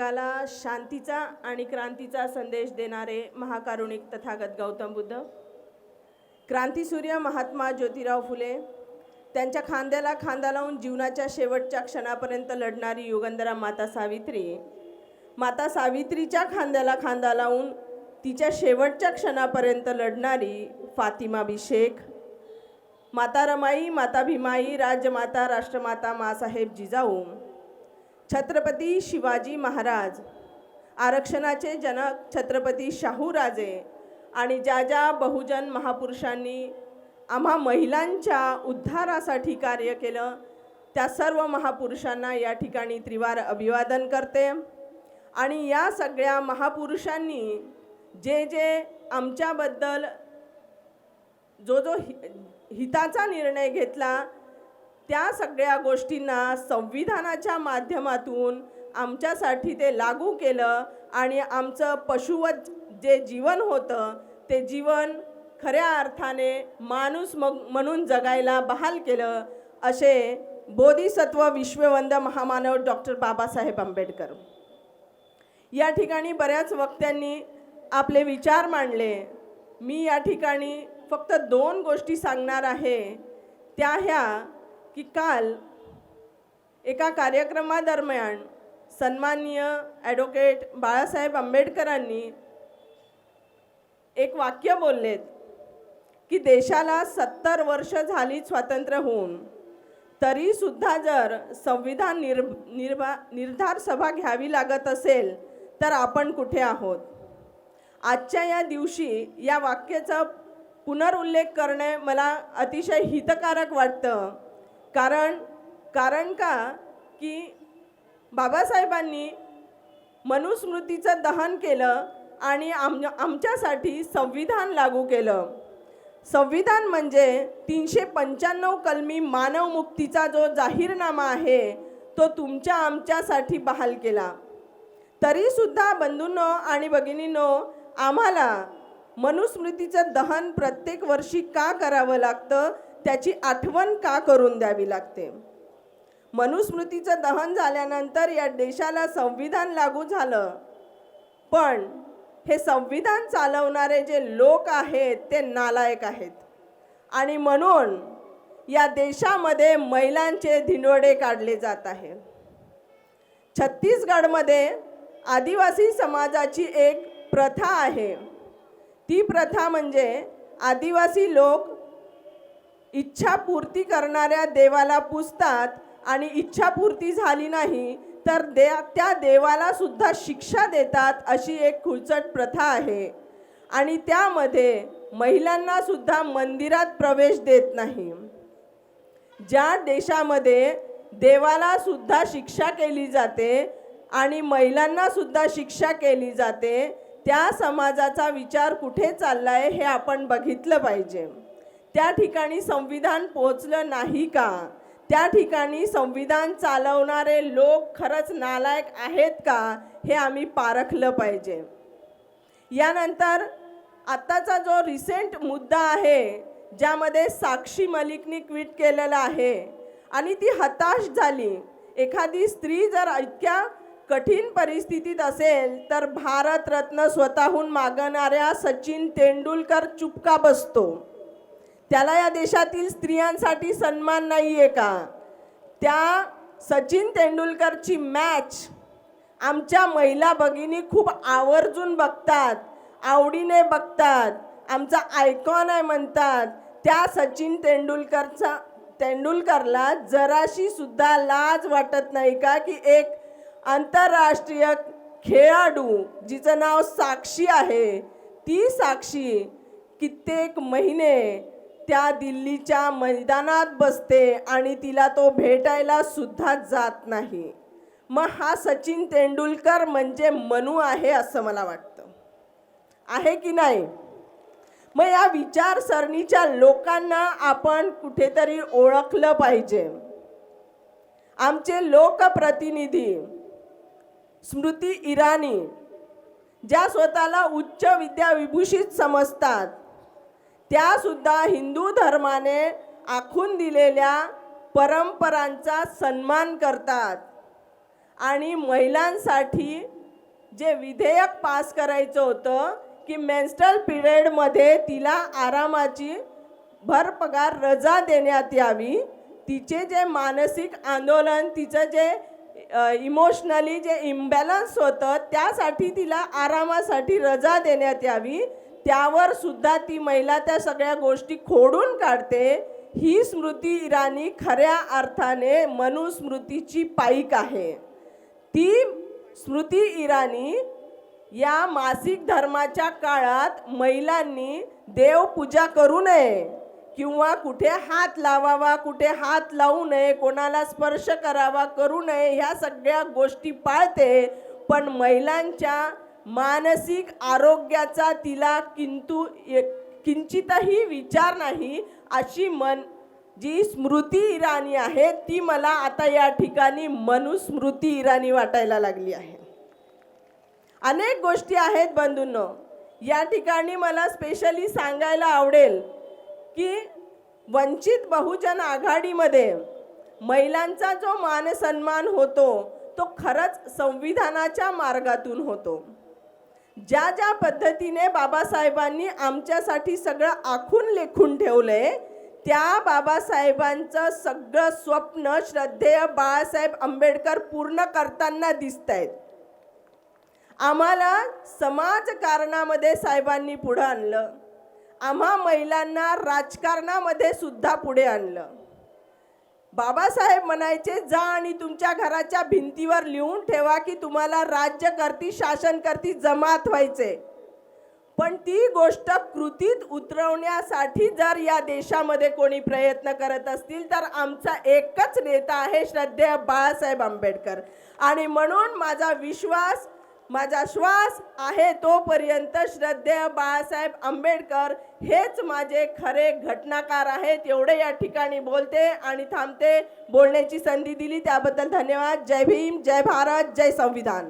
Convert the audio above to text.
जगाला शांतीचा आणि क्रांतीचा संदेश देणारे महाकारुणिक तथागत गौतम बुद्ध क्रांतीसूर्य महात्मा ज्योतिराव फुले त्यांच्या खांद्याला खांदा लावून जीवनाच्या शेवटच्या क्षणापर्यंत लढणारी युगंधरा माता सावित्री माता सावित्रीच्या खांद्याला खांदा लावून तिच्या शेवटच्या क्षणापर्यंत लढणारी फातिमा बिशेख माता रमाई माता भीमाई राजमाता राष्ट्रमाता मासाहेब जिजाऊ छत्रपती शिवाजी महाराज आरक्षणाचे जनक छत्रपती शाहूराजे आणि ज्या ज्या बहुजन महापुरुषांनी आम्हा महिलांच्या उद्धारासाठी कार्य केलं त्या सर्व महापुरुषांना या ठिकाणी त्रिवार अभिवादन करते. आणि या सगळ्या महापुरुषांनी जे जे आमच्याबद्दल जो जो हि हिताचा निर्णय घेतला त्या सगळ्या गोष्टींना संविधानाच्या माध्यमातून आमच्यासाठी ते लागू केलं आणि आमचं पशुवत जे जीवन होतं ते जीवन खऱ्या अर्थाने माणूस मग म्हणून जगायला बहाल केलं असे बोधिसत्व विश्ववंद महामानव डॉक्टर बाबासाहेब आंबेडकर. या ठिकाणी बऱ्याच वक्त्यांनी आपले विचार मांडले. मी या ठिकाणी फक्त दोन गोष्टी सांगणार आहे. त्या ह्या की काल एका कार्यक्रमादरम्यान सन्माननीय ॲडव्होकेट बाळासाहेब आंबेडकरांनी एक वाक्य बोललेत की देशाला सत्तर वर्ष झाली स्वातंत्र्य होऊन तरीसुद्धा जर संविधान निर् निर्भा निर्धार सभा घ्यावी लागत असेल तर आपण कुठे आहोत? आजच्या या दिवशी या वाक्याचा पुनरुल्लेख करणे मला अतिशय हितकारक वाटतं. कारण कारण का? की बाबासाहेबांनी मनुस्मृतीचं दहन केलं आणि आम आमच्यासाठी संविधान लागू केलं. संविधान म्हणजे तीनशे पंच्याण्णव कलमी मानवमुक्तीचा जो जाहीरनामा आहे तो तुमच्या आमच्यासाठी बहाल केला. तरीसुद्धा बंधूंनो आणि भगिनींनो आम्हाला मनुस्मृतीचं दहन प्रत्येक वर्षी का करावं लागतं? त्याची आठवण का करून द्यावी लागते? मनुस्मृतीचं दहन झाल्यानंतर या देशाला संविधान लागू झालं. पण हे संविधान चालवणारे जे लोक आहेत ते नालायक आहेत. आणि म्हणून या देशामध्ये महिलांचे धिंडोडे काढले जात आहे छत्तीसगडमध्ये आदिवासी समाजाची एक प्रथा आहे. ती प्रथा म्हणजे आदिवासी लोक इच्छापूर्ती करणाऱ्या देवाला पुजतात आणि इच्छापूर्ती झाली नाही तर दे त्या देवाला सुद्धा शिक्षा देतात अशी एक खुळचट प्रथा आहे. आणि त्यामध्ये महिलांना सुद्धा मंदिरात प्रवेश देत नाही. ज्या देशामध्ये देवाला सुद्धा शिक्षा केली जाते आणि महिलांना सुद्धा शिक्षा केली जाते त्या समाजाचा विचार कुठे चाललाय हे आपण बघितलं पाहिजे. त्या ठिकाणी संविधान पोचलं नाही का? त्या ठिकाणी संविधान चालवणारे लोक खरंच नालायक आहेत का? हे आम्ही पारखलं पाहिजे. यानंतर आत्ताचा जो रिसेंट मुद्दा आहे ज्यामध्ये साक्षी मलिकनी ट्विट केलेला आहे आणि ती हताश झाली. एखादी स्त्री जर इतक्या कठीण परिस्थितीत असेल तर भारतरत्न स्वतःहून मागणाऱ्या सचिन तेंडुलकर चुपका बसतो. त्याला या देशातील स्त्रियांसाठी सन्मान नाही आहे का? त्या सचिन तेंडुलकरची मॅच आमच्या महिला भगिनी खूप आवर्जून बघतात आवडीने बघतात आमचा आयकॉन आहे म्हणतात. त्या सचिन तेंडुलकरचा तेंडुलकरला जराशी सुद्धा लाज वाटत नाही का की एक आंतरराष्ट्रीय खेळाडू जिचं नाव साक्षी आहे ती साक्षी कित्येक महिने त्या दिल्लीच्या मैदानात बसते आणि तिला तो भेटायला सुद्धा जात नाही. मग हा सचिन तेंडुलकर म्हणजे मनू आहे असं मला वाटतं. आहे की नाही? मग या विचारसरणीच्या लोकांना आपण कुठेतरी ओळखलं पाहिजे. आमचे लोकप्रतिनिधी स्मृती इराणी ज्या स्वतःला उच्च विद्याविभूषित समजतात त्यासुद्धा हिंदू धर्माने आखून दिलेल्या परंपरांचा सन्मान करतात. आणि महिलांसाठी जे विधेयक पास करायचं होतं की मेन्स्ट्रल पिरियडमध्ये तिला आरामाची भरपगार रजा देण्यात यावी तिचे जे मानसिक आंदोलन तिचं जे इमोशनली जे इम्बॅलन्स होतं त्यासाठी तिला आरामासाठी रजा देण्यात यावी त्यावर सुद्धा ती महिला त्या सगळ्या गोष्टी खोडून काढते. ही स्मृती इराणी खऱ्या अर्थाने मनुस्मृतीची पाईक आहे. ती स्मृती इराणी या मासिक धर्माच्या काळात महिलांनी देवपूजा करू नये किंवा कुठे हात लावावा कुठे हात लावू नये कोणाला स्पर्श करावा करू नये ह्या सगळ्या गोष्टी पाळते. पण महिलांच्या मानसिक आरोग्याचा तिला किंतु किंचितही विचार नाही अशी मन जी स्मृती इराणी आहे ती मला आता या ठिकाणी मनुस्मृती इराणी वाटायला लागली आहे. अनेक गोष्टी आहेत बंधूंनो. या ठिकाणी मला स्पेशली सांगायला आवडेल की वंचित बहुजन आघाडीमध्ये महिलांचा जो मानसन्मान होतो तो खरंच संविधानाच्या मार्गातून होतो. ज्या ज्या पद्धतीने बाबासाहेबांनी आमच्यासाठी सगळं आखून लेखून ठेवलं आहे त्या बाबासाहेबांचं सगळं स्वप्न श्रद्धेय बाळासाहेब आंबेडकर पूर्ण करताना दिसत आहेत आम्हाला समाजकारणामध्ये साहेबांनी पुढं आणलं. आम्हा महिलांना राजकारणामध्ये सुद्धा पुढे आणलं. बाबासाहेब म्हणायचे जा आणि तुमच्या घराच्या भिंतीवर लिहून ठेवा की तुम्हाला राज्य करती शासन करती जमात व्हायचे. पण ती गोष्ट कृतीत उतरवण्यासाठी जर या देशामध्ये कोणी प्रयत्न करत असतील तर आमचा एकच नेता आहे श्रद्धेय बाळासाहेब आंबेडकर. आणि म्हणून माझा विश्वास माझा श्वास आहे तोपर्यंत श्रद्धेय बाळासाहेब आंबेडकर हेच माझे खरे घटनाकार आहेत. एवढे या ठिकाणी बोलते आणि थांबते. बोलण्याची संधी दिली. त्याबद्दल धन्यवाद. जय भीम जय भारत जय संविधान.